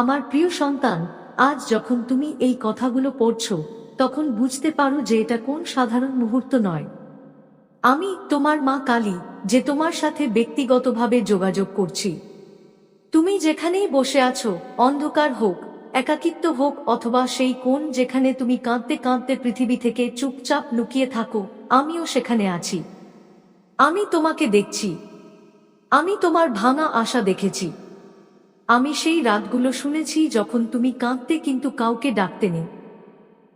আমার প্রিয় সন্তান, আজ যখন তুমি এই কথাগুলো পড়ছ, তখন বুঝতে পারো যে এটা কোন সাধারণ মুহূর্ত নয়। আমি তোমার মা কালী, যে তোমার সাথে ব্যক্তিগতভাবে যোগাযোগ করছি। তুমি যেখানেই বসে আছো, অন্ধকার হোক, একাকিত্ব হোক অথবা সেই কোন যেখানে তুমি কাঁদতে কাঁদতে পৃথিবী থেকে চুপচাপ লুকিয়ে থাকো, আমিও সেখানে আছি। আমি তোমাকে দেখছি। আমি তোমার ভাঙা আশা দেখেছি। আমি সেই রাতগুলো শুনেছি যখন তুমি কাঁদতে কিন্তু কাউকে ডাকতে নেই।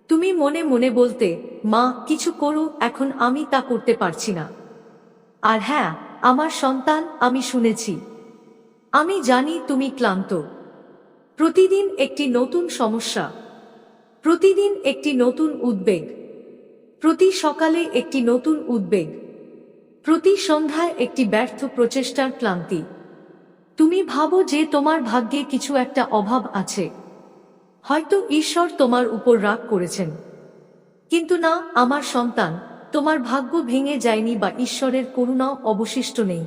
তুমি মনে মনে বলতে, মা, কিছু করো, এখন আমি তা করতে পারছি না। আর হ্যাঁ আমার সন্তান আমি শুনেছি। আমি জানি তুমি ক্লান্ত। প্রতিদিন একটি নতুন সমস্যা। প্রতিদিন একটি নতুন উদ্বেগ। প্রতি সকালে একটি নতুন উদ্বেগ। প্রতি সন্ধ্যায় একটি ব্যর্থ প্রচেষ্টার ক্লান্তি। তুমি ভাবো যে তোমার ভাগ্যে কিছু একটা অভাব আছে। হয়তো ঈশ্বর তোমার উপর রাগ করেছেন। কিন্তু না, আমার সন্তান, তোমার ভাগ্য ভেঙে যায়নি বা ঈশ্বরের করুণাও অবশিষ্ট নেই।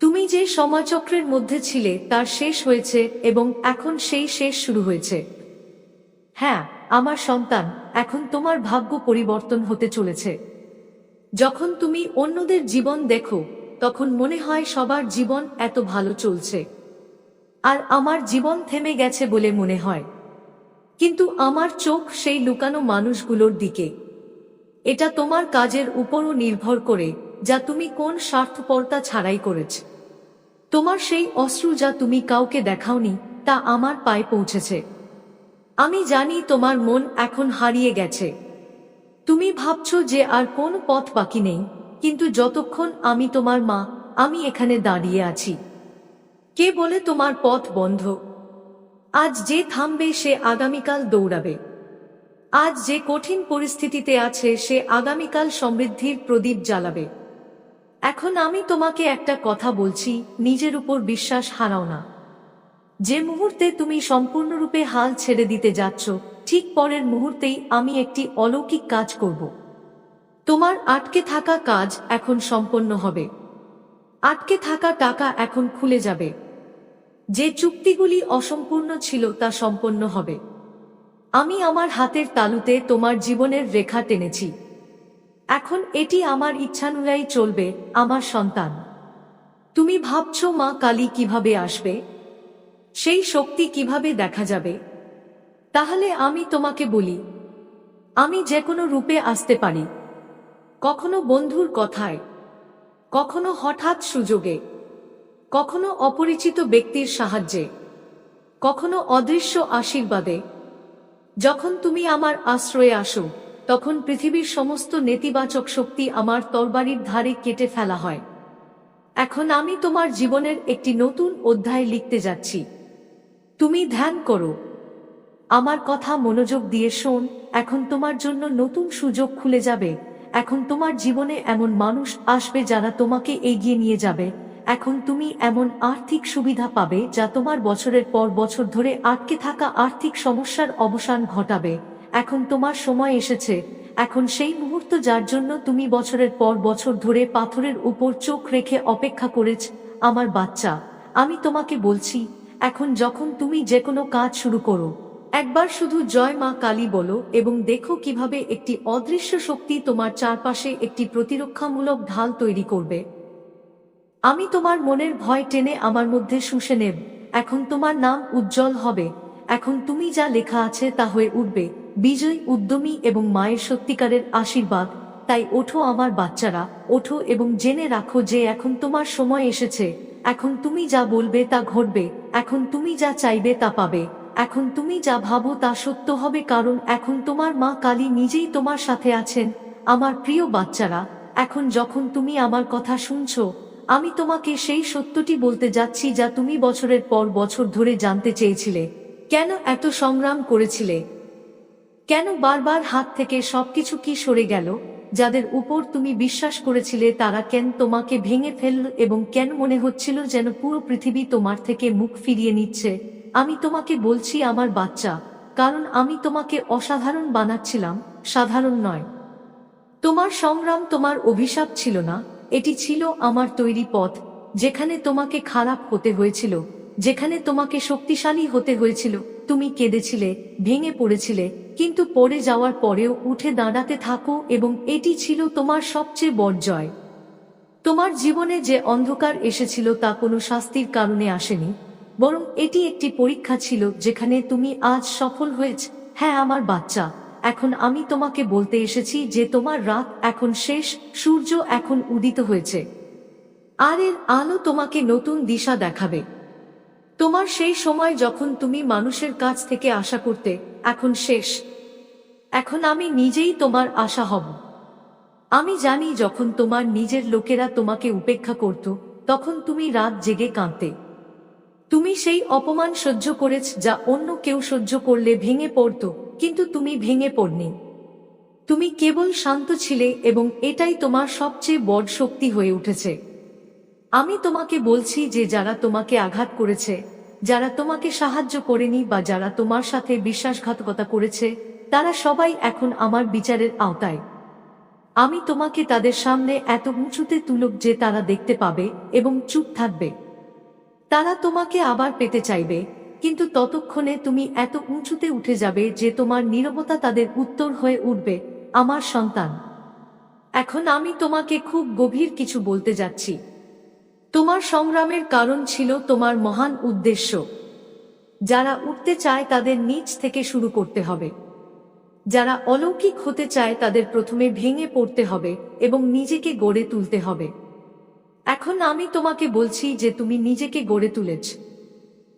তুমি যে সময়চক্রের মধ্যে ছিলে, তার শেষ হয়েছে এবং এখন সেই শেষ শুরু হয়েছে। হ্যাঁ আমার সন্তান, এখন তোমার ভাগ্য পরিবর্তন হতে চলেছে। যখন তুমি অন্যদের জীবন দেখো তখন মনে হয় সবার জীবন এত ভালো চলছে। আর আমার জীবন থেমে গেছে বলে মনে হয়। কিন্তু আমার চোখ সেই লুকানো মানুষগুলোর দিকে। এটা তোমার কাজের উপরও নির্ভর করে যা তুমি কোন স্বার্থপরতা ছাড়াই করেছ। তোমার সেই অশ্রু যা তুমি কাউকে দেখাওনি, তা আমার পায়ে পৌঁছেছে। আমি জানি তোমার মন এখন হারিয়ে গেছে। তুমি ভাবছ যে আর কোন পথ বাকি নেই কিন্তু যতক্ষণ আমি তোমার মা, আমি এখানে দাঁড়িয়ে আছি। কে বলে তোমার পথ বন্ধ? আজ যে থামবে সে আগামীকাল দৌড়াবে। আজ যে কঠিন পরিস্থিতিতে আছে সে আগামীকাল সমৃদ্ধির প্রদীপ জ্বালাবে। এখন আমি তোমাকে একটা কথা বলছি, নিজের উপর বিশ্বাস হারাও না। যে মুহূর্তে তুমি সম্পূর্ণরূপে হাল ছেড়ে দিতে যাচ্ছ, ঠিক পরের মুহূর্তেই আমি একটি অলৌকিক কাজ করব। তোমার আটকে থাকা কাজ এখন সম্পন্ন হবে। আটকে থাকা টাকা এখন খুলে যাবে। যে চুক্তিগুলি অসম্পূর্ণ ছিল তা সম্পন্ন হবে। আমি আমার হাতের তালুতে তোমার জীবনের রেখা টেনেছি। এখন এটি আমার ইচ্ছানুযায়ী চলবে, আমার সন্তান। তুমি ভাবছ মা কালী কীভাবে আসবে? সেই শক্তি কীভাবে দেখা যাবে? তাহলে আমি তোমাকে বলি, আমি যে কোনো রূপে আসতে পারি। কখনো বন্ধুর কথায়, কখনো হঠাৎ সুযোগে, কখনো অপরিচিত ব্যক্তির সাহায্যে, কখনো অদৃশ্য আশীর্বাদে, যখন তুমি আমার আশ্রয়ে আসো, তখন পৃথিবীর সমস্ত নেতিবাচক শক্তি আমার তরবারির ধারে কেটে ফেলা হয়। এখন আমি তোমার জীবনের একটি নতুন অধ্যায় লিখতে যাচ্ছি। তুমি ধ্যান করো। আমার কথা মনোযোগ দিয়ে শোন, এখন তোমার জন্য নতুন সুযোগ খুলে যাবে। এখন তোমার জীবনে এমন মানুষ আসবে যারা তোমাকে এগিয়ে নিয়ে যাবে। এখন তুমি এমন আর্থিক সুবিধা পাবে যা তোমার বছরের পর বছর ধরে আটকে থাকা আর্থিক সমস্যার অবসান ঘটাবে। এখন তোমার সময় এসেছে। এখন সেই মুহূর্ত যার জন্য তুমি বছরের পর বছর ধরে পাথরের উপর চোখ রেখে অপেক্ষা করেছ, আমার বাচ্চা, আমি তোমাকে বলছি, এখন যখন তুমি যে কোনো কাজ শুরু করো। একবার শুধু জয় মা কালী বলো এবং দেখো কীভাবে একটি অদৃশ্য শক্তি তোমার চারপাশে একটি প্রতিরক্ষামূলক ঢাল তৈরি করবে। আমি তোমার মনের ভয় টেনে আমার মধ্যে শুষে নেব। এখন তোমার নাম উজ্জ্বল হবে। এখন তুমি যা লেখা আছে তা হয়ে উঠবে। বিজয়, উদ্যমী এবং মায়ের সত্যিকারের আশীর্বাদ। তাই ওঠো আমার বাচ্চারা, ওঠো এবং জেনে রাখো যে এখন তোমার সময় এসেছে। এখন তুমি যা বলবে তা ঘটবে। এখন তুমি যা চাইবে তা পাবে। এখন তুমি যা ভাবো তা সত্য হবে কারণ এখন তোমার মা কালী নিজেই তোমার সাথে আছেন, আমার প্রিয় বাচ্চারা, এখন যখন তুমি আমার কথা শুনছ, আমি তোমাকে সেই সত্যটি বলতে যাচ্ছি যা তুমি বছরের পর বছর ধরে জানতে চেয়েছিলে। কেন এত সংগ্রাম করেছিলে? কেন বারবার হাত থেকে সবকিছু কি সরে গেল, যাদের উপর তুমি বিশ্বাস করেছিলে তারা কেন তোমাকে ভেঙে ফেলল এবং কেন মনে হচ্ছিল যেন পুরো পৃথিবী তোমার থেকে মুখ ফিরিয়ে নিচ্ছে? আমি তোমাকে বলছি আমার বাচ্চা, কারণ আমি তোমাকে অসাধারণ বানাচ্ছিলাম, সাধারণ নয়। তোমার সংগ্রাম তোমার অভিশাপ ছিল না, এটি ছিল আমার তৈরি পথ, যেখানে তোমাকে খারাপ হতে হয়েছিল, যেখানে তোমাকে শক্তিশালী হতে হয়েছিল, তুমি কেঁদেছিলে, ভেঙে পড়েছিলে, কিন্তু পড়ে যাওয়ার পরেও উঠে দাঁড়াতে থাকো এবং এটি ছিল তোমার সবচেয়ে বড় জয়। তোমার জীবনে যে অন্ধকার এসেছিল তা কোনো শাস্তির কারণে আসেনি বরং এটি একটি পরীক্ষা ছিল যেখানে তুমি আজ সফল হয়েছ। হ্যাঁ আমার বাচ্চা। এখন আমি তোমাকে বলতে এসেছি যে তোমার রাত এখন শেষ, সূর্য এখন উদিত হয়েছে। আর এর আলো তোমাকে নতুন দিশা দেখাবে। তোমার সেই সময় যখন তুমি মানুষের কাছ থেকে আশা করতে, এখন শেষ। এখন আমি নিজেই তোমার আশা হব। আমি জানি যখন তোমার নিজের লোকেরা তোমাকে উপেক্ষা করত, তখন তুমি রাত জেগে কাঁদতে। তুমি সেই অপমান সহ্য করেছ যা অন্য কেউ সহ্য করলে ভেঙে পড়ত, কিন্তু তুমি ভেঙে পড়নি। তুমি কেবল শান্ত ছিলে এবং এটাই তোমার সবচেয়ে বড় শক্তি হয়ে উঠেছে। আমি তোমাকে বলছি যে যারা তোমাকে আঘাত করেছে, যারা তোমাকে সাহায্য করেনি বা যারা তোমার সাথে বিশ্বাসঘাতকতা করেছে, তারা সবাই এখন আমার বিচারের আওতায়। আমি তোমাকে তাদের সামনে এত উঁচুতে তুলব যে তারা দেখতে পাবে এবং চুপ থাকবে। তারা তোমাকে আবার পেতে চাইবে, কিন্তু ততক্ষণে তুমি এত উঁচুতে উঠে যাবে যে তোমার নীরবতা তাদের উত্তর হয়ে উঠবে, আমার সন্তান। এখন আমি তোমাকে খুব গভীর কিছু বলতে যাচ্ছি। তোমার সংগ্রামের কারণ ছিল তোমার মহান উদ্দেশ্য। যারা উঠতে চায় তাদের নিচ থেকে শুরু করতে হবে। যারা অলৌকিক হতে চায় তাদের প্রথমে ভেঙে পড়তে হবে এবং নিজেকে গড়ে তুলতে হবে। এখন আমি তোমাকে বলছি যে তুমি নিজেকে গড়ে তুলেছ।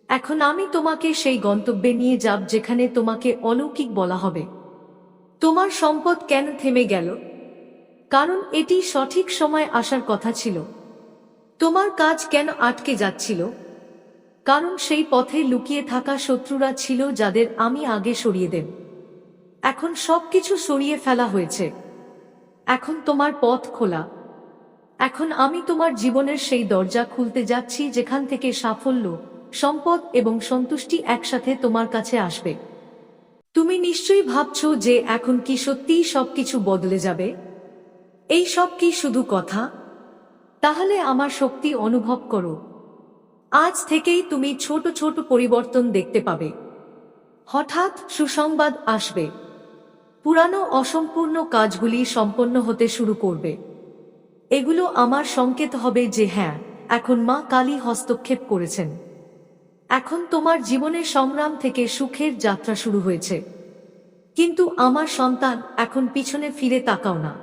এখন আমি তোমাকে সেই গন্তব্যে নিয়ে যাব যেখানে তোমাকে অলৌকিক বলা হবে। তোমার সম্পদ কেন থেমে গেল? কারণ এটি সঠিক সময় আসার কথা ছিল। তোমার কাজ কেন আটকে যাচ্ছিল? কারণ সেই পথে লুকিয়ে থাকা শত্রুরা ছিল যাদের আমি আগে সরিয়ে দেব। এখন সবকিছু সরিয়ে ফেলা হয়েছে। এখন তোমার পথ খোলা। এখন আমি তোমার জীবনের সেই দরজা খুলতে যাচ্ছি যেখান থেকে সাফল্য, সম্পদ এবং সন্তুষ্টি একসাথে তোমার কাছে আসবে। তুমি নিশ্চয়ই ভাবছ যে এখন কি সত্যিই সবকিছু বদলে যাবে? এই সব কি শুধু কথা? তাহলে আমার শক্তি অনুভব করো। আজ থেকেই তুমি ছোট ছোট পরিবর্তন দেখতে পাবে। হঠাৎ সুসংবাদ আসবে। পুরানো অসম্পূর্ণ কাজগুলি সম্পন্ন হতে শুরু করবে। এগুলো আমার সংকেত হবে যে হ্যাঁ এখন মা কালী হস্তক্ষেপ করেছেন। এখন তোমার জীবনের সংগ্রাম থেকে সুখের যাত্রা শুরু হয়েছে। কিন্তু আমার সন্তান, এখন পিছনে ফিরে তাকাও না।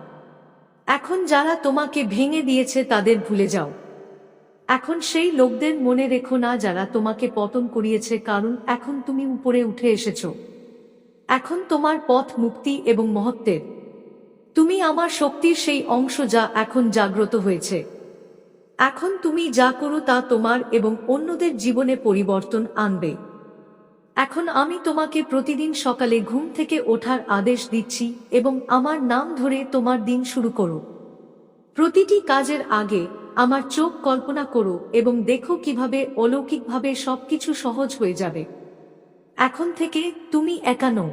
এখন যারা তোমাকে ভেঙে দিয়েছে তাদের ভুলে যাও। এখন সেই লোকদের মনে রেখো না যারা তোমাকে পতন করিয়েছে, কারণ এখন তুমি উপরে উঠে এসেছ। এখন তোমার পথ মুক্তি এবং মহত্বের। তুমি আমার শক্তির সেই অংশ যা এখন জাগ্রত হয়েছে। এখন তুমি যা করো তা তোমার এবং অন্যদের জীবনে পরিবর্তন আনবে। এখন আমি তোমাকে প্রতিদিন সকালে ঘুম থেকে ওঠার আদেশ দিচ্ছি এবং আমার নাম ধরে তোমার দিন শুরু করো। প্রতিটি কাজের আগে আমার চোখ কল্পনা করো এবং দেখো কীভাবে অলৌকিকভাবে সবকিছু সহজ হয়ে যাবে। এখন থেকে তুমি একা নও।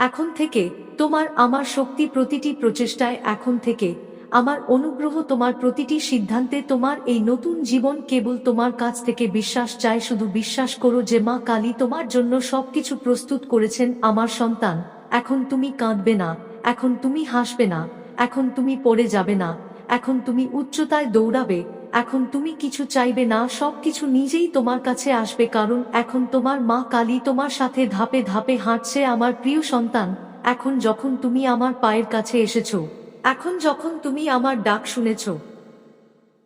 এখন থেকে তোমার আমার শক্তি প্রতিটি প্রচেষ্টায় এখন থেকে আমার অনুগ্রহ তোমার প্রতিটি সিদ্ধান্তে তোমার এই নতুন জীবন কেবল তোমার কাছ থেকে বিশ্বাস চায় শুধু বিশ্বাস করো যে মা কালী তোমার জন্য সবকিছু প্রস্তুত করেছেন, আমার সন্তান। এখন তুমি কাঁদবে না, এখন তুমি হাসবে না, এখন তুমি পড়ে যাবে না, এখন তুমি উচ্চতায় দৌড়াবে এখন তুমি কিছু চাইবে না, সবকিছু নিজেই তোমার কাছে আসবে কারণ এখন তোমার মা কালী তোমার সাথে ধাপে ধাপে হাঁটছে আমার প্রিয় সন্তান, এখন যখন তুমি আমার পায়ের কাছে এসেছ, এখন যখন তুমি আমার ডাক শুনেছ।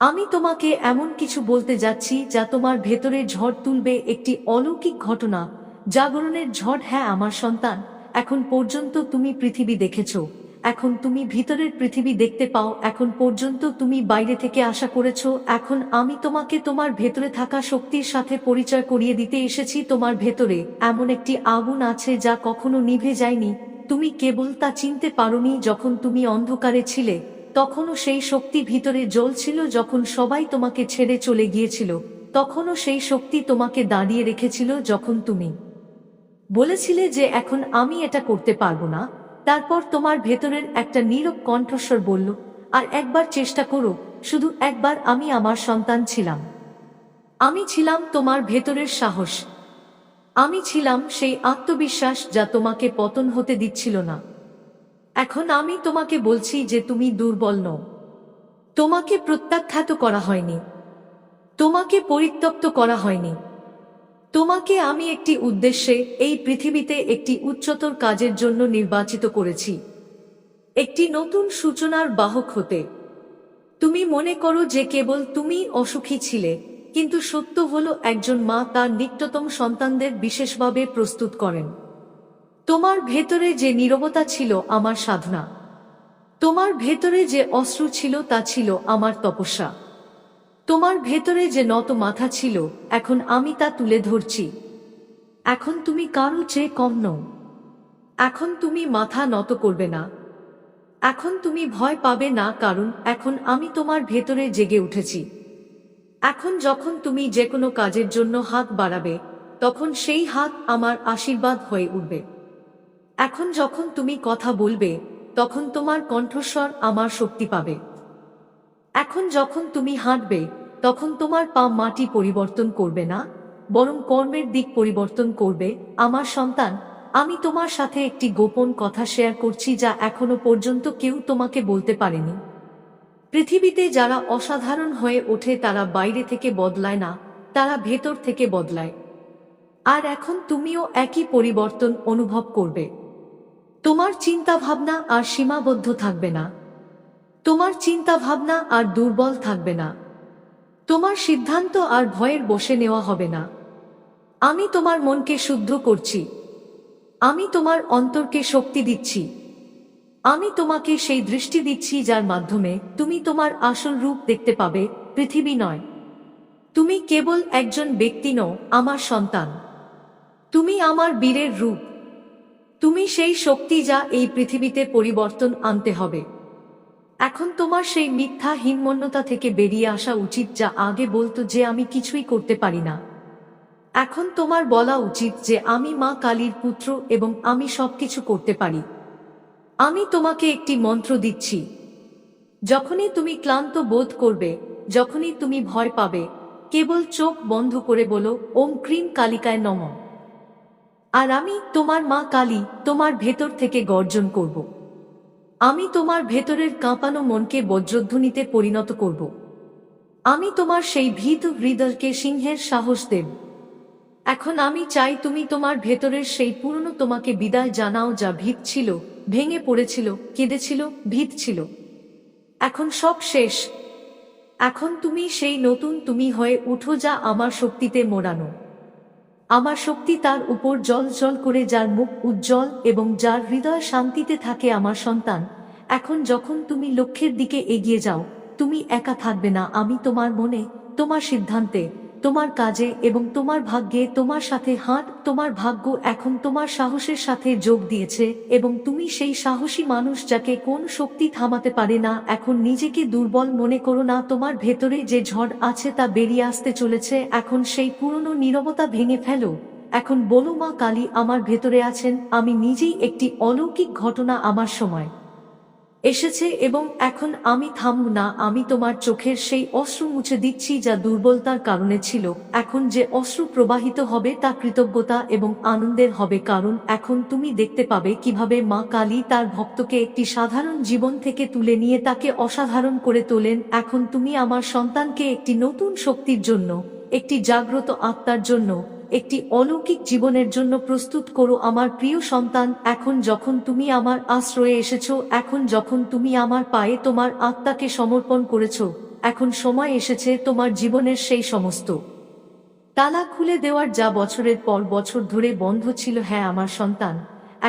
আমি তোমাকে এমন কিছু বলতে যাচ্ছি যা তোমার ভেতরে ঝড় তুলবে, একটি অলৌকিক ঘটনা, জাগরণের ঝড় হ্যাঁ আমার সন্তান, এখন পর্যন্ত তুমি পৃথিবী দেখেছ। এখন তুমি ভিতরের পৃথিবী দেখতে পাও, এখন পর্যন্ত তুমি বাইরে থেকে আশা করেছ, এখন আমি তোমাকে তোমার ভেতরে থাকা শক্তির সাথে পরিচয় করিয়ে দিতে এসেছি তোমার ভেতরে। এমন একটি আগুন আছে যা কখনো নিভে যায়নি, তুমি কেবল তা চিনতে পারোনি যখন তুমি অন্ধকারে ছিলে, তখনও সেই শক্তি ভিতরে জ্বলছিল যখন সবাই তোমাকে ছেড়ে চলে গিয়েছিল, তখনও সেই শক্তি তোমাকে দাঁড়িয়ে রেখেছিল যখন তুমি বলেছিলে যে এখন আমি এটা করতে পারব না। তারপর তোমার ভেতরের একটা নীরব কণ্ঠস্বর বলল, আর একবার চেষ্টা করো, শুধু একবার আমি আমার সন্তান ছিলাম। আমি ছিলাম তোমার ভেতরের সাহস। আমি ছিলাম সেই আত্মবিশ্বাস যা তোমাকে পতন হতে দিচ্ছিল না। এখন আমি তোমাকে বলছি যে তুমি দুর্বল নও। তোমাকে প্রত্যাখ্যাত করা হয়নি। তোমাকে পরিত্যক্ত করা হয়নি। তোমাকে আমি একটি উদ্দেশ্যে এই পৃথিবীতে একটি উচ্চতর কাজের জন্য নির্বাচিত করেছি। একটি নতুন সূচনার বাহক হতে। তুমি মনে করো যে কেবল তুমি অসুখী ছিলে, কিন্তু সত্য হলো একজন মা তার নিকটতম সন্তানদের বিশেষভাবে প্রস্তুত করেন। তোমার ভেতরে যে নীরবতা ছিল আমার সাধনা। তোমার ভেতরে যে অশ্রু ছিল তা ছিল আমার তপস্যা। তোমার ভেতরে যে নত মাথা ছিল, এখন আমি তা তুলে ধরছি। এখন তুমি কারও চেয়ে কম নও। এখন তুমি মাথা নত করবে না। এখন তুমি ভয় পাবে না, কারণ এখন আমি তোমার ভেতরে জেগে উঠেছি। এখন যখন তুমি যে কোনো কাজের জন্য হাত বাড়াবে, তখন সেই হাত আমার আশীর্বাদ হয়ে উঠবে। এখন যখন তুমি কথা বলবে, তখন তোমার কণ্ঠস্বর আমার শক্তি পাবে। এখন যখন তুমি হাঁটবে, তখন তোমার পা মাটি পরিবর্তন করবে না, বরং কর্মের দিক পরিবর্তন করবে। আমার সন্তান, আমি তোমার সাথে একটি গোপন কথা শেয়ার করছি যা এখনও পর্যন্ত কেউ তোমাকে বলতে পারেনি। পৃথিবীতে যারা অসাধারণ হয়ে ওঠে তারা বাইরে থেকে বদলায় না, তারা ভেতর থেকে বদলায়। আর এখন তুমিও একই পরিবর্তন অনুভব করবে। তোমার চিন্তা ভাবনা আর সীমাবদ্ধ থাকবে না। তোমার চিন্তা ভাবনা আর দুর্বল থাকবে না। তোমার সিদ্ধান্ত আর ভয়ের বসে নেওয়া হবে না। আমি তোমার মনকে শুদ্ধ করছি। আমি তোমার অন্তরকে শক্তি দিচ্ছি। আমি তোমাকে সেই দৃষ্টি দিচ্ছি যার মাধ্যমে তুমি তোমার আসল রূপ দেখতে পাবে, পৃথিবী নয়। তুমি কেবল একজন ব্যক্তি নও, আমার সন্তান। তুমি আমার বীরের রূপ। তুমি সেই শক্তি যা এই পৃথিবীতে পরিবর্তন আনতে হবে। এখন তোমার সেই মিথ্যা হীনমন্যতা থেকে বেরিয়ে আসা উচিত যা আগে বলতো যে আমি কিছুই করতে পারি না। এখন তোমার বলা উচিত যে আমি মা কালীর পুত্র এবং আমি সবকিছু করতে পারি। আমি তোমাকে একটি মন্ত্র দিচ্ছি। যখনই তুমি ক্লান্ত বোধ করবে, যখনই তুমি ভয় পাবে, কেবল চোখ বন্ধ করে বলো, ওম ক্রিম কালিকায় নম। আর আমি তোমার মা কালী তোমার ভেতর থেকে গর্জন করব। আমি তোমার ভেতরের কাঁপানো মনকে বজ্রধ্বনিতে পরিণত করব। আমি তোমার সেই ভীত হৃদয়কে সিংহের সাহস দেব। এখন আমি চাই তুমি তোমার ভেতরের সেই পুরনো তোমাকে বিদায় জানাও যা ভীত ছিল, ভেঙে পড়েছিল, কেঁদেছিল, ভীত ছিল। এখন সব শেষ। এখন তুমি সেই নতুন তুমি হয়ে উঠো যা আমার শক্তিতে মোড়ানো। আমার শক্তি তার উপর জল জল করে যার মুখ উজ্জ্বল এবং যার হৃদয় শান্তিতে থাকে আমার সন্তান। এখন যখন তুমি লক্ষ্যের দিকে এগিয়ে যাও, তুমি একা থাকবে না। আমি তোমার মনে, তোমার সিদ্ধান্তে, তোমার কাজে এবং তোমার ভাগ্যে, তোমার সাথে হাত, তোমার ভাগ্য এখন তোমার সাহসের সাথে যোগ দিয়েছে এবং তুমি সেই সাহসী মানুষ যাকে কোন শক্তি থামাতে পারে না, এখন নিজেকে দুর্বল মনে করো না। তোমার ভেতরে যে ঝড় আছে তা বেরিয়ে আসতে চলেছে। এখন সেই পুরনো নীরবতা ভেঙে ফেলো। এখন বলো মা কালী আমার ভেতরে আছেন। আমি নিজেই একটি অলৌকিক ঘটনা আমার সময়। এসেছে এবং এখন আমি থামব না, আমি তোমার চোখের সেই অশ্রু মুছে দিচ্ছি যা দুর্বলতার কারণে ছিল। এখন যে অশ্রু প্রবাহিত হবে তা কৃতজ্ঞতা এবং আনন্দের হবে, কারণ এখন তুমি দেখতে পাবে কীভাবে মা কালী তার ভক্তকে একটি সাধারণ জীবন থেকে তুলে নিয়ে তাকে অসাধারণ করে তোলেন। এখন তুমি আমার সন্তানকে একটি নতুন শক্তির জন্য, একটি জাগ্রত আত্মার জন্য একটি অলৌকিক জীবনের জন্য প্রস্তুত করো আমার প্রিয় সন্তান, এখন যখন তুমি আমার আশ্রয়ে এসেছ, এখন যখন তুমি আমার পায়ে তোমার আত্মাকে সমর্পণ করেছ, এখন সময় এসেছে তোমার জীবনের সেই সমস্ত। তালা খুলে দেওয়ার যা বছরের পর বছর ধরে বন্ধ ছিল হ্যাঁ আমার সন্তান,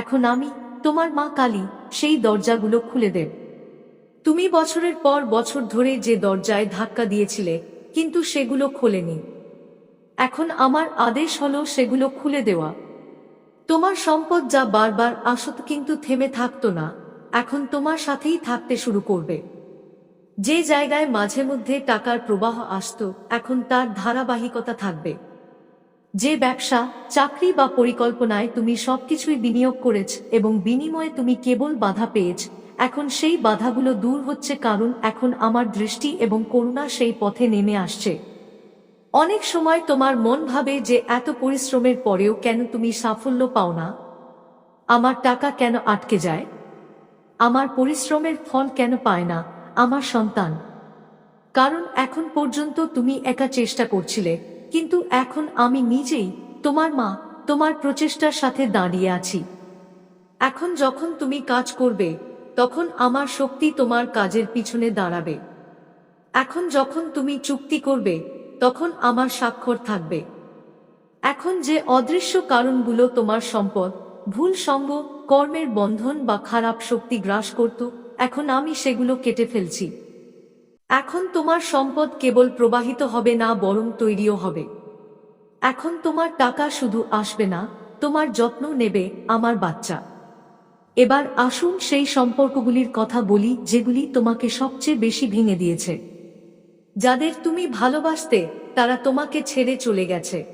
এখন আমি তোমার মা কালী, সেই দরজাগুলো খুলে দেব। তুমি বছরের পর বছর ধরে যে দরজায় ধাক্কা দিয়েছিলে, কিন্তু সেগুলো খোলেনি। এখন আমার আদেশ হলো সেগুলো খুলে দেওয়া। তোমার সম্পদ যা বারবার আসত কিন্তু থেমে থাকতো না, এখন তোমার সাথেই থাকতে শুরু করবে। যে জায়গায় মাঝে মধ্যে টাকার প্রবাহ আসত, এখন তার ধারাবাহিকতা থাকবে। যে ব্যবসা, চাকরি বা পরিকল্পনায় তুমি সবকিছুই বিনিয়োগ করেছ এবং বিনিময়ে তুমি কেবল বাধা পেয়েছ, এখন সেই বাধাগুলো দূর হচ্ছে কারণ এখন আমার দৃষ্টি এবং করুণা সেই পথে নেমে আসছে। অনেক সময় তোমার মন ভাবে যে এত পরিশ্রমের পরেও কেন তুমি সাফল্য পাও না? আমার টাকা কেন আটকে যায়? আমার পরিশ্রমের ফল কেন পায় না? আমার সন্তান। কারণ এখন পর্যন্ত তুমি একা চেষ্টা করছিলে, কিন্তু এখন আমি নিজেই, তোমার মা, তোমার প্রচেষ্টার সাথে দাঁড়িয়ে আছি। এখন যখন তুমি কাজ করবে, তখন আমার শক্তি তোমার কাজের পিছনে দাঁড়াবে। এখন যখন তুমি চুক্তি করবে তখন আমার স্বাক্ষর থাকবে। এখন যে অদৃশ্য কারণগুলো তোমার সম্পদ, ভুল সঙ্গ, কর্মের বন্ধন বা খারাপ শক্তি গ্রাস করত, এখন আমি সেগুলো কেটে ফেলছি। এখন তোমার সম্পদ কেবল প্রবাহিত হবে না, বরং তৈরিও হবে। এখন তোমার টাকা শুধু আসবে না, তোমার যত্ন নেবে আমার বাচ্চা। এবার আসুন সেই সম্পর্কগুলির কথা বলি, যেগুলি তোমাকে সবচেয়ে বেশি ভেঙে দিয়েছে। যাদের তুমি ভালোবাসতে, তারা তোমাকে ছেড়ে চলে গেছে।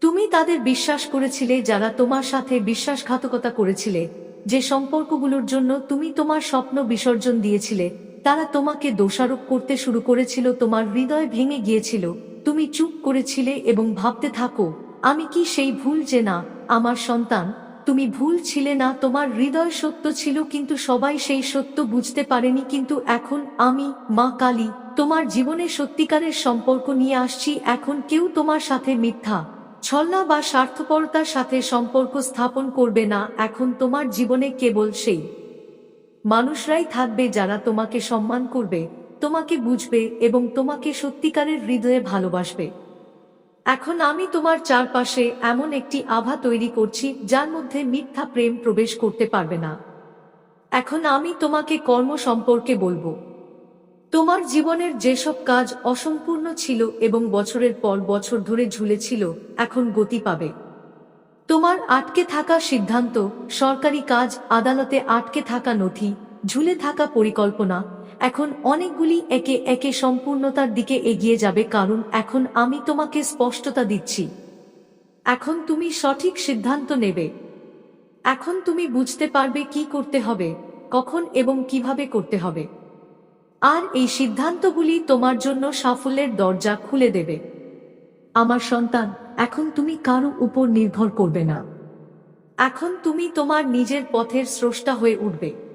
তুমি তাদের বিশ্বাস করেছিলে, যারা তোমার সাথে বিশ্বাসঘাতকতা করেছিলে। যে সম্পর্কগুলোর জন্য তুমি তোমার স্বপ্ন বিসর্জন দিয়েছিলে, তারা তোমাকে দোষারোপ করতে শুরু করেছিল, তোমার হৃদয় ভেঙে গিয়েছিল। তুমি চুপ করেছিলে এবং ভাবতে থাকো, আমি কি সেই ভুল যে না, আমার সন্তান? তুমি ভুল ছিলে না, তোমার হৃদয় সত্য ছিল, কিন্তু সবাই সেই সত্য বুঝতে পারেনি, কিন্তু এখন আমি, মা কালী, তোমার জীবনে সত্যিকারের সম্পর্ক নিয়ে আসছি, এখন কেউ তোমার সাথে মিথ্যা ছল্লা বা স্বার্থপরতার সাথে সম্পর্ক স্থাপন করবে না, এখন তোমার জীবনে কেবল সেই মানুষরাই থাকবে যারা তোমাকে সম্মান করবে, তোমাকে বুঝবে এবং তোমাকে সত্যিকারের হৃদয়ে ভালোবাসবে। এখন আমি তোমার চারপাশে এমন একটি আভা তৈরি করছি, যার মধ্যে মিথ্যা প্রেম প্রবেশ করতে পারবে না। এখন আমি তোমাকে কর্ম সম্পর্কে বলব। তোমার জীবনের যেসব কাজ অসম্পূর্ণ ছিল এবং বছরের পর বছর ধরে ঝুলেছিল, এখন গতি পাবে। তোমার আটকে থাকা সিদ্ধান্ত, সরকারি কাজ, আদালতে আটকে থাকা নথি, ঝুলে থাকা পরিকল্পনা এখন অনেকগুলি একে একে সম্পূর্ণতার দিকে এগিয়ে যাবে কারণ এখন আমি তোমাকে স্পষ্টতা দিচ্ছি। এখন তুমি সঠিক সিদ্ধান্ত নেবে। এখন তুমি বুঝতে পারবে কি করতে হবে, কখন এবং কীভাবে করতে হবে। আর এই সিদ্ধান্তগুলি তোমার জন্য সাফল্যের দরজা খুলে দেবে। আমার সন্তান, এখন তুমি কারও উপর নির্ভর করবে না। এখন তুমি তোমার নিজের পথের স্রষ্টা হয়ে উঠবে।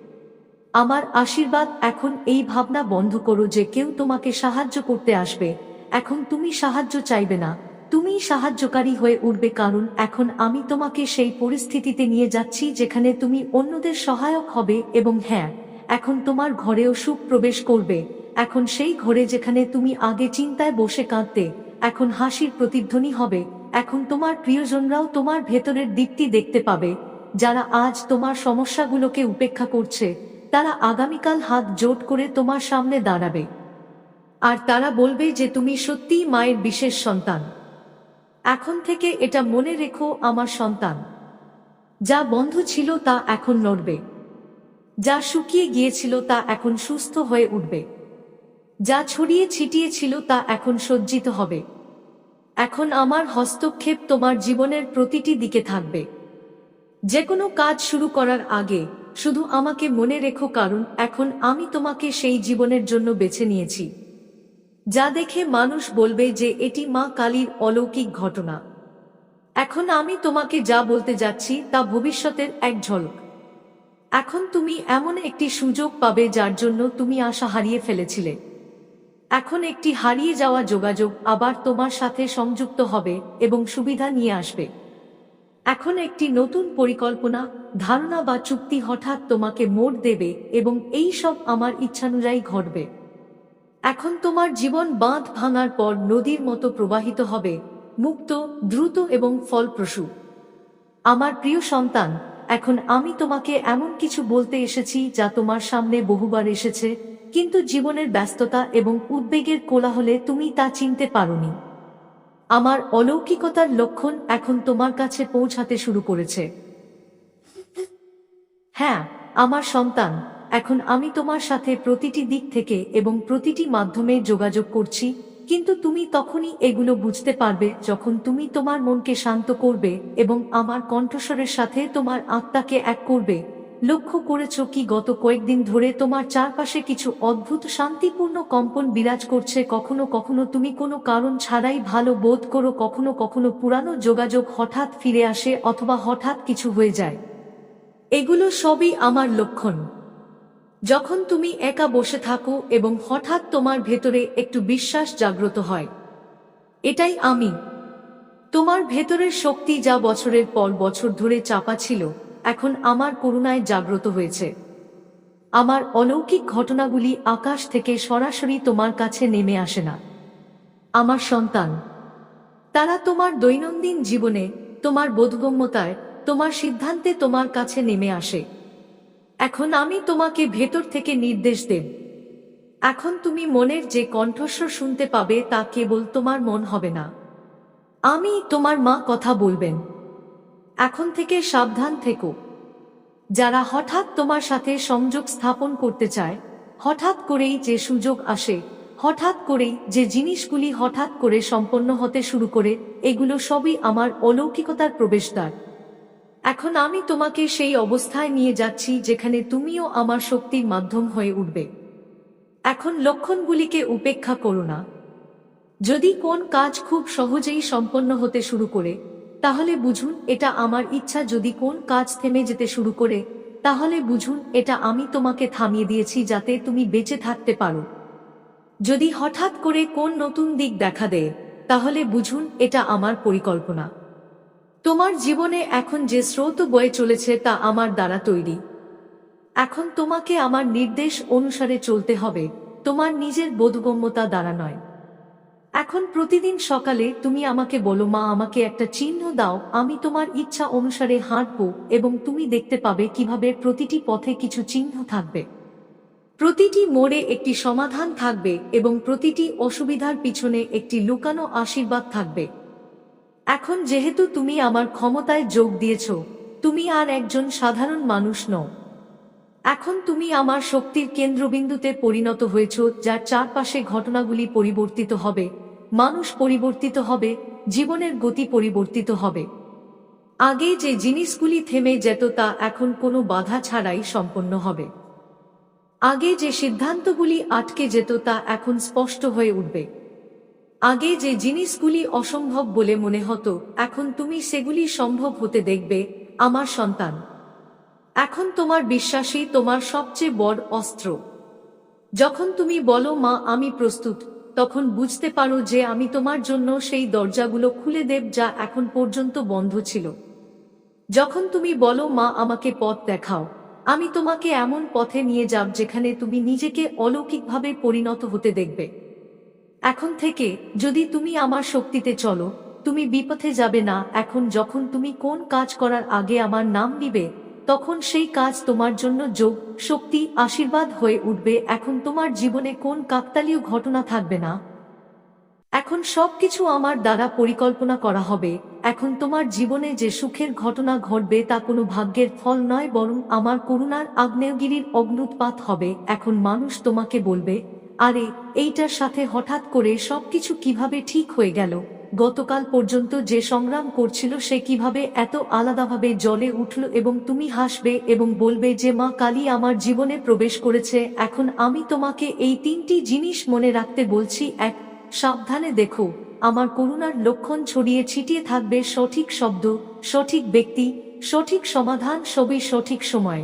আমার আশীর্বাদ এখন এই ভাবনা বন্ধ করো যে কেউ তোমাকে সাহায্য করতে আসবে। এখন তুমি সাহায্য চাইবে না। তুমি সাহায্যকারী হয়ে উঠবে কারণ এখন আমি তোমাকে সেই পরিস্থিতিতে নিয়ে যাচ্ছি যেখানে তুমি অন্যদের সহায়ক হবে এবং হ্যাঁ এখন তোমার ঘরেও সুখ প্রবেশ করবে। এখন সেই ঘরে যেখানে তুমি আগে চিন্তায় বসে কাঁদতে, এখন হাসির প্রতিধ্বনি হবে। এখন তোমার প্রিয়জনরাও তোমার ভেতরের দীপ্তি দেখতে পাবে, যারা আজ তোমার সমস্যাগুলোকে উপেক্ষা করছে। তারা আগামীকাল হাত জোট করে তোমার সামনে দাঁড়াবে। আর তারা বলবে যে তুমি সত্যিই মায়ের বিশেষ সন্তান। এখন থেকে এটা মনে রেখো আমার সন্তান। যা বন্ধ ছিল তা এখন নড়বে। যা শুকিয়ে গিয়েছিল তা এখন সুস্থ হয়ে উঠবে। যা ছড়িয়ে ছিটিয়ে ছিল তা এখন সজ্জিত হবে। এখন আমার হস্তক্ষেপ তোমার জীবনের প্রতিটি দিকে থাকবে। যে কোনো কাজ শুরু করার আগে শুধু আমাকে মনে রেখো কারণ এখন আমি তোমাকে সেই জীবনের জন্য বেছে নিয়েছি। যা দেখে মানুষ বলবে যে এটি মা কালীর অলৌকিক ঘটনা। এখন আমি তোমাকে যা বলতে যাচ্ছি তা ভবিষ্যতের এক ঝলক। এখন তুমি এমন একটি সুযোগ পাবে যার জন্য তুমি আশা হারিয়ে ফেলেছিলে। এখন একটি হারিয়ে যাওয়া যোগাযোগ আবার তোমার সাথে সংযুক্ত হবে এবং সুবিধা নিয়ে আসবে। এখন একটি নতুন পরিকল্পনা, ধারণা বা চুক্তি হঠাৎ তোমাকে মোড় দেবে এবং এই সব আমার ইচ্ছানুযায়ী ঘটবে। এখন তোমার জীবন বাঁধ ভাঙার পর নদীর মতো প্রবাহিত হবে, মুক্ত, দ্রুত এবং ফলপ্রসূ। আমার প্রিয় সন্তান, এখন আমি তোমাকে এমন কিছু বলতে এসেছি যা তোমার সামনে বহুবার এসেছে, কিন্তু জীবনের ব্যস্ততা এবং উদ্বেগের কোলাহলে তুমি তা চিনতে পারোনি। আমার অলৌকিকতার লক্ষণ এখন তোমার কাছে পৌঁছাতে শুরু করেছে। হ্যাঁ আমার সন্তান, এখন আমি তোমার সাথে প্রতিটি দিক থেকে এবং প্রতিটি মাধ্যমে যোগাযোগ করছি, কিন্তু তুমি তখনই এগুলো বুঝতে পারবে যখন তুমি তোমার মনকে শান্ত করবে এবং আমার কণ্ঠস্বরের সাথে তোমার আত্মাকে এক করবে। লক্ষ্য করেছ কি গত কয়েকদিন ধরে তোমার চারপাশে কিছু অদ্ভুত শান্তিপূর্ণ কম্পন বিরাজ করছে? কখনো কখনো তুমি কোনো কারণ ছাড়াই ভালো বোধ করো, কখনো কখনো পুরানো যোগাযোগ হঠাৎ ফিরে আসে অথবা হঠাৎ কিছু হয়ে যায়। এগুলো সবই আমার লক্ষণ। যখন তুমি একা বসে থাকো এবং হঠাৎ তোমার ভেতরে একটু বিশ্বাস জাগ্রত হয়। এটাই আমি। তোমার ভেতরের শক্তি যা বছরের পর বছর ধরে চাপা ছিল। এখন আমার করুণায় জাগ্রত হয়েছে। আমার অলৌকিক ঘটনাগুলি আকাশ থেকে সরাসরি তোমার কাছে নেমে আসে না। আমার সন্তান, তারা তোমার দৈনন্দিন জীবনে, তোমার বোধগম্যতায়, তোমার সিদ্ধান্তে তোমার কাছে নেমে আসে। এখন আমি তোমাকে ভেতর থেকে নির্দেশ দেব। এখন তুমি মনের যে কণ্ঠস্বর শুনতে পাবে তা কেবল তোমার মন হবে না। আমি তোমার মা কথা বলবেন। এখন থেকে সাবধান থেকো। যারা হঠাৎ তোমার সাথে সংযোগ স্থাপন করতে চায়, হঠাৎ করেই যে সুযোগ আসে, হঠাৎ করেই যে জিনিসগুলি হঠাৎ করে সম্পন্ন হতে শুরু করে, এগুলো সবই আমার অলৌকিকতার প্রবেশদ্বার। এখন আমি তোমাকে সেই অবস্থায় নিয়ে যাচ্ছি যেখানে তুমিও আমার শক্তির মাধ্যম হয়ে উঠবে। এখন লক্ষণগুলিকে উপেক্ষা করো না। যদি কোন কাজ খুব সহজেই সম্পন্ন হতে শুরু করে তাহলে বুঝুন, এটা আমার ইচ্ছা যদি কোন কাজ থেমে যেতে শুরু করে, তাহলে বুঝুন, এটা আমি তোমাকে থামিয়ে দিয়েছি যাতে তুমি বেঁচে থাকতে পারো। যদি হঠাৎ করে কোন নতুন দিক দেখা দেয়, তাহলে বুঝুন, এটা আমার পরিকল্পনা। তোমার জীবনে এখন যে স্রোত বয়ে চলেছে তা আমার দ্বারা তৈরি। এখন তোমাকে আমার নির্দেশ অনুসারে চলতে হবে, তোমার নিজের বোধগম্যতা দ্বারা নয়। এখন প্রতিদিন সকালে তুমি আমাকে বলো, মা, আমাকে একটা চিহ্ন দাও। আমি তোমার ইচ্ছা অনুসারে হাঁটব এবং তুমি দেখতে পাবে কীভাবে প্রতিটি পথে কিছু চিহ্ন থাকবে। প্রতিটি মোড়ে একটি সমাধান থাকবে এবং প্রতিটি অসুবিধার পিছনে একটি লুকানো আশীর্বাদ থাকবে। এখন যেহেতু তুমি আমার ক্ষমতায় যোগ দিয়েছ, তুমি আর একজন সাধারণ মানুষ নও। এখন তুমি আমার শক্তির কেন্দ্রবিন্দুতে পরিণত হয়েছ, যার চারপাশে ঘটনাগুলি পরিবর্তিত হবে। মানুষ পরিবর্তিত হবে, জীবনের গতি পরিবর্তিত হবে। আগে যে জিনিসগুলি থেমে যেত তা এখন কোনো বাধা ছাড়াই সম্পন্ন হবে। আগে যে সিদ্ধান্তগুলি আটকে যেত তা এখন স্পষ্ট হয়ে উঠবে। আগে যে জিনিসগুলি অসম্ভব বলে মনে হতো, এখন তুমি সেগুলি সম্ভব হতে দেখবে, আমার সন্তান। এখন তোমার বিশ্বাসই তোমার সবচেয়ে বড় অস্ত্র। যখন তুমি বলো, মা, আমি প্রস্তুত। তখন বুঝতে পারো যে আমি তোমার জন্য সেই দরজাগুলো খুলে দেব যা এখন পর্যন্ত বন্ধ ছিল। যখন তুমি বলো, মা, আমাকে পথ দেখাও। আমি তোমাকে এমন পথে নিয়ে যাব যেখানে তুমি নিজেকে অলৌকিকভাবে পরিণত হতে দেখবে। এখন থেকে, যদি তুমি আমার শক্তিতে চলো, তুমি বিপথে যাবে না। এখন যখন তুমি কোন কাজ করার আগে আমার নাম দিবে তখন সেই কাজ তোমার জন্য যোগ, শক্তি, আশীর্বাদ হয়ে উঠবে। এখন তোমার জীবনে কোন কাকতালীয় ঘটনা থাকবে না। এখন সবকিছু আমার দ্বারা পরিকল্পনা করা হবে। এখন তোমার জীবনে যে সুখের ঘটনা ঘটবে তা কোনো ভাগ্যের ফল নয়, বরং আমার করুণার আগ্নেয়গিরির অগ্নুৎপাত হবে। এখন মানুষ তোমাকে বলবে, আরে, এইটার সাথে হঠাৎ করে সবকিছু কীভাবে ঠিক হয়ে গেল? গতকাল পর্যন্ত যে সংগ্রাম করছিল সে কীভাবে এত আলাদাভাবে জলে উঠল এবং তুমি হাসবে এবং বলবে যে, মা কালী আমার জীবনে প্রবেশ করেছে। এখন আমি তোমাকে এই তিনটি জিনিস মনে রাখতে বলছি। এক, সাবধানে দেখো, আমার করুণার লক্ষণ ছড়িয়ে ছিটিয়ে থাকবে সঠিক শব্দ, সঠিক ব্যক্তি, সঠিক সমাধান সবই সঠিক সময়।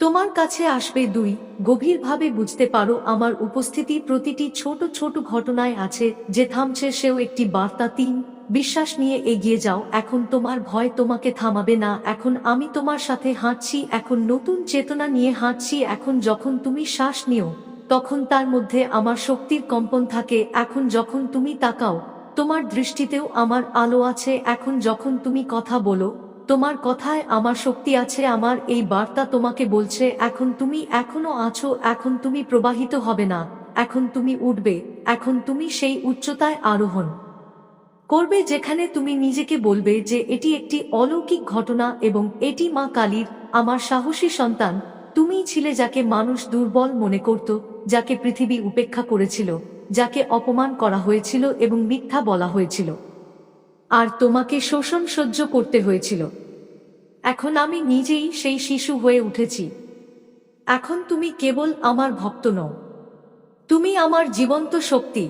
তোমার কাছে আসবে দুই। গভীরভাবে বুঝতে পারো আমার উপস্থিতি প্রতিটি ছোট ছোট ঘটনায় আছে, যে থামছে সেও একটি বার্তা। তিন, বিশ্বাস নিয়ে এগিয়ে যাও। এখন তোমার ভয় তোমাকে থামাবে না। এখন আমি তোমার সাথে হাঁটছি, এখন নতুন চেতনা নিয়ে হাঁটছি, এখন যখন তুমি শ্বাস নিও, তখন তার মধ্যে আমার শক্তির কম্পন থাকে। এখন যখন তুমি তাকাও, তোমার দৃষ্টিতেও আমার আলো আছে। এখন যখন তুমি কথা বলো তোমার কথায় আমার শক্তি আছে, আমার এই বার্তা তোমাকে বলছে, এখন তুমি এখনও আছো, এখন তুমি প্রবাহিত হবে না, এখন তুমি উঠবে, এখন তুমি সেই উচ্চতায় আরোহণ করবে যেখানে তুমি নিজেকে বলবে যে এটি একটি অলৌকিক ঘটনা এবং এটি মা কালীর, আমার সাহসী সন্তান তুমিই ছিলে যাকে মানুষ দুর্বল মনে করত, যাকে পৃথিবী উপেক্ষা করেছিল, যাকে অপমান করা হয়েছিল এবং মিথ্যা বলা হয়েছিল। আর তোমাকে শোষণ সহ্য করতে হয়েছিল। এখন আমি নিজেই সেই শিশু হয়ে উঠেছি। এখন তুমি কেবল আমার ভক্ত নও। তুমি আমার জীবন্ত শক্তি।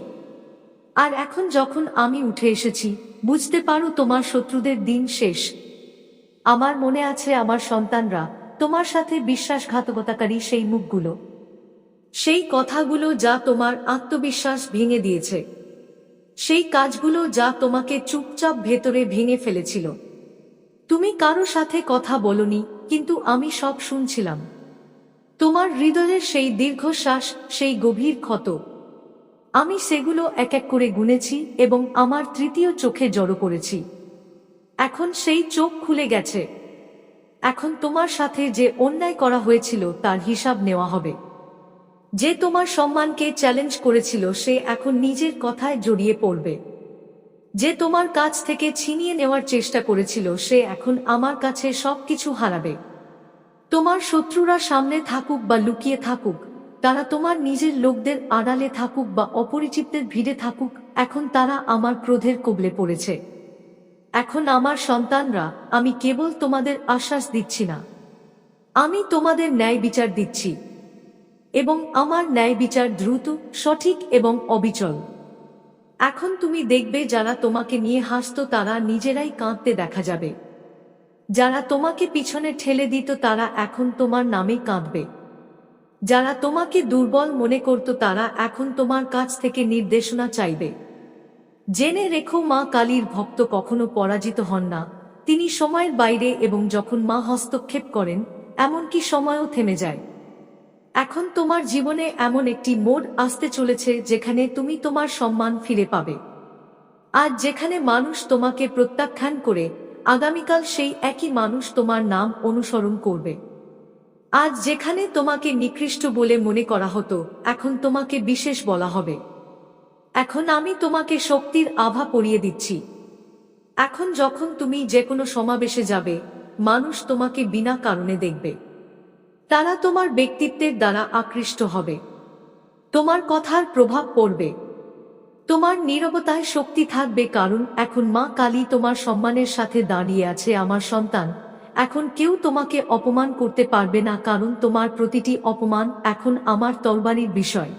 আর এখন যখন আমি উঠে এসেছি, বুঝতে পারো তোমার শত্রুদের দিন শেষ। আমার মনে আছে আমার সন্তানরা, তোমার সাথে বিশ্বাসঘাতকতাকারী সেই মুখগুলো। সেই কথাগুলো যা তোমার আত্মবিশ্বাস ভেঙে দিয়েছে। সেই কাজগুলো যা তোমাকে চুপচাপ ভেতরে ভেঙে ফেলেছিল। তুমি কারও সাথে কথা বলনি, কিন্তু আমি সব শুনছিলাম। তোমার হৃদয়ের সেই দীর্ঘশ্বাস, সেই গভীর ক্ষত। আমি সেগুলো এক এক করে গুনেছি এবং আমার তৃতীয় চোখে জড়ো করেছি। এখন সেই চোখ খুলে গেছে। এখন তোমার সাথে যে অন্যায় করা হয়েছিল, তার হিসাব নেওয়া হবে। যে তোমার সম্মানকে চ্যালেঞ্জ করেছিল, সে এখন নিজের কথায় জড়িয়ে পড়বে। যে তোমার কাছ থেকে ছিনিয়ে নেওয়ার চেষ্টা করেছিল, সে এখন আমার কাছে সবকিছু হারাবে। তোমার শত্রুরা সামনে থাকুক বা লুকিয়ে থাকুক, তারা তোমার নিজের লোকদের আড়ালে থাকুক বা অপরিচিতদের ভিড়ে থাকুক, এখন তারা আমার ক্রোধের কবলে পড়েছে। এখন আমার সন্তানরা, আমি কেবল তোমাদের আশ্বাস দিচ্ছি না। আমি তোমাদের ন্যায় বিচার দিচ্ছি। এবং আমার ন্যায় বিচার দ্রুত, সঠিক এবং অবিচল। এখন তুমি দেখবে যারা তোমাকে নিয়ে হাসত তারা নিজেরাই কাঁদতে দেখা যাবে। যারা তোমাকে পিছনে ঠেলে দিত তারা এখন তোমার নামে কাঁদবে। যারা তোমাকে দুর্বল মনে করত তারা এখন তোমার কাছ থেকে নির্দেশনা চাইবে। জেনে রেখো মা কালীর ভক্ত কখনো পরাজিত হন না। তিনি সময়ের বাইরে এবং যখন মা হস্তক্ষেপ করেন, এমনকি সময়ও থেমে যায়। এখন তোমার জীবনে এমন একটি মোড় আসতে চলেছে যেখানে তুমি তোমার সম্মান ফিরে পাবে। আজ যেখানে মানুষ তোমাকে প্রত্যাখ্যান করে, আগামীকাল সেই একই মানুষ তোমার নাম অনুসরণ করবে। আজ যেখানে তোমাকে নিকৃষ্ট বলে মনে করা হতো, এখন তোমাকে বিশেষ বলা হবে। এখন আমি তোমাকে শক্তির আভা পরিয়ে দিচ্ছি। এখন যখন তুমি যে কোনো সমাবেশে যাবে, মানুষ তোমাকে বিনা কারণে দেখবে। তারা তোমার ব্যক্তিত্বের দ্বারা আকৃষ্ট হবে। তোমার কথার প্রভাব পড়বে। তোমার নিরবতায় শক্তি থাকবে কারণ এখন মা কালী তোমার সম্মানের সাথে দাঁড়িয়ে আছে, আমার সন্তান। এখন কেউ তোমাকে অপমান করতে পারবে না কারণ তোমার প্রতিটি অপমান এখন আমার তরবারির বিষয়।